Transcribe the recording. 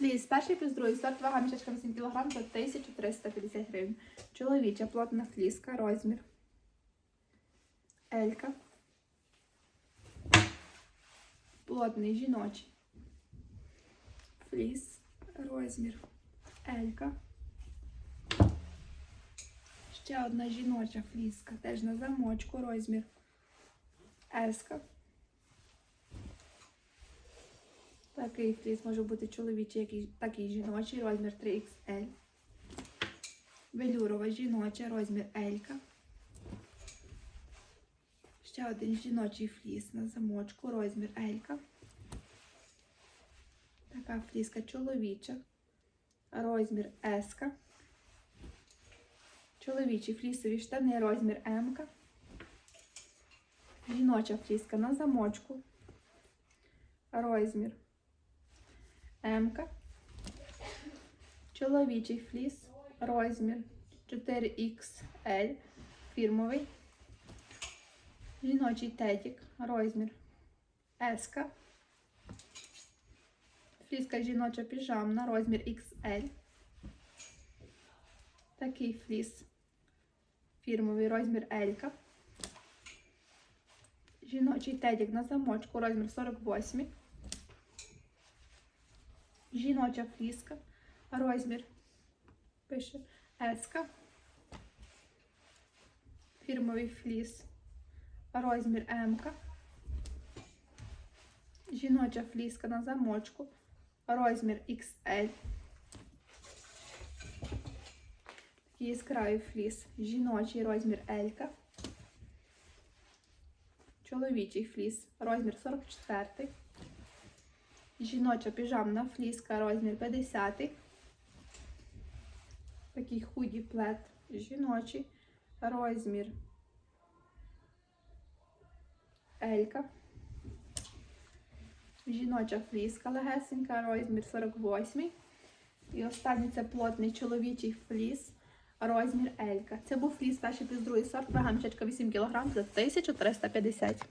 Фліс, перший плюс другий сорт, вага мішечка 8 кг за 1350 гривень. Чоловіча плотна фліска, розмір. Елька. Плотний жіночий. Фліс, розмір. Елька. Ще одна жіноча фліска, теж на замочку, розмір. Еска. Такий фліс може бути чоловічий, і- жіночий, розмір 3XL. Велюрова жіноча, розмір L. Ще один жіночий фліс на замочку, розмір L. Така фліска чоловіча, розмір S. Чоловічі флісові штани, розмір М. Жіноча фліска на замочку, розмір М. Чоловічий фліс, розмір 4XL, фірмовий. Жіночий тетік, розмір S. Фліска жіноча піжамна, розмір XL. Такий фліс. Фірмовий розмір L. Жіночий тедік на замочку, розмір 48. Жіноча фліска, розмір пише S. Фірмовий фліс, розмір М. Жіноча фліска на замочку, розмір XL. Такий яскравий фліс, жіночий розмір L. Чоловічий фліс, розмір 44. Жіноча піжамна фліска, розмір 50. Такий худі плед жіночий, розмір Елька. Жіноча фліска легесенька, розмір 48. І останній це плотний чоловічий фліс, розмір Елька. Це був фліс перший плюс другий сорт, вага мішечка 8 кг за 1350